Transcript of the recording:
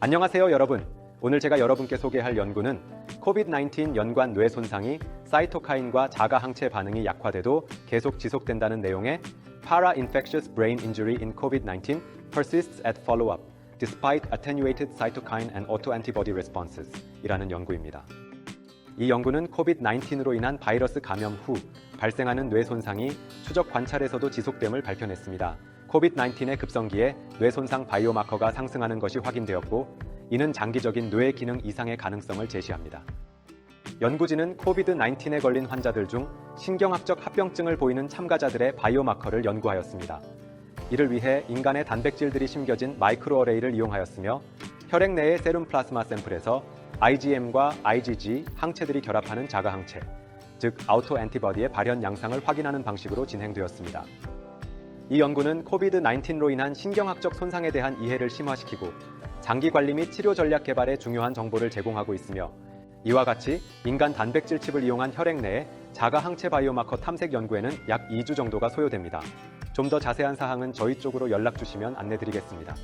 안녕하세요, 여러분. 오늘 제가 여러분께 소개할 연구는 COVID-19 연관 뇌 손상이 사이토카인과 자가 항체 반응이 약화돼도 계속 지속된다는 내용의 Para-infectious brain injury in COVID-19 persists at follow-up despite attenuated cytokine and autoantibody responses 이라는 연구입니다. 이 연구는 COVID-19으로 인한 바이러스 감염 후 발생하는 뇌 손상이 추적 관찰에서도 지속됨을 발표했습니다. COVID-19의 급성기에 뇌 손상 바이오마커가 상승하는 것이 확인되었고, 이는 장기적인 뇌 기능 이상의 가능성을 제시합니다. 연구진은 COVID-19에 걸린 환자들 중 신경학적 합병증을 보이는 참가자들의 바이오마커를 연구하였습니다. 이를 위해 인간의 단백질들이 심겨진 마이크로어레이를 이용하였으며 혈액 내의 세rum 플라스마 샘플에서 IgM과 IgG 항체들이 결합하는 자가 항체, 즉 아우토 엔티버디의 발현 양상을 확인하는 방식으로 진행되었습니다. 이 연구는 코비드-19로 인한 신경학적 손상에 대한 이해를 심화시키고 장기 관리 및 치료 전략 개발에 중요한 정보를 제공하고 있으며 이와 같이 인간 단백질 칩을 이용한 혈액 내에 자가 항체 바이오마커 탐색 연구에는 약 2주 정도가 소요됩니다. 좀 더 자세한 사항은 저희 쪽으로 연락 주시면 안내드리겠습니다.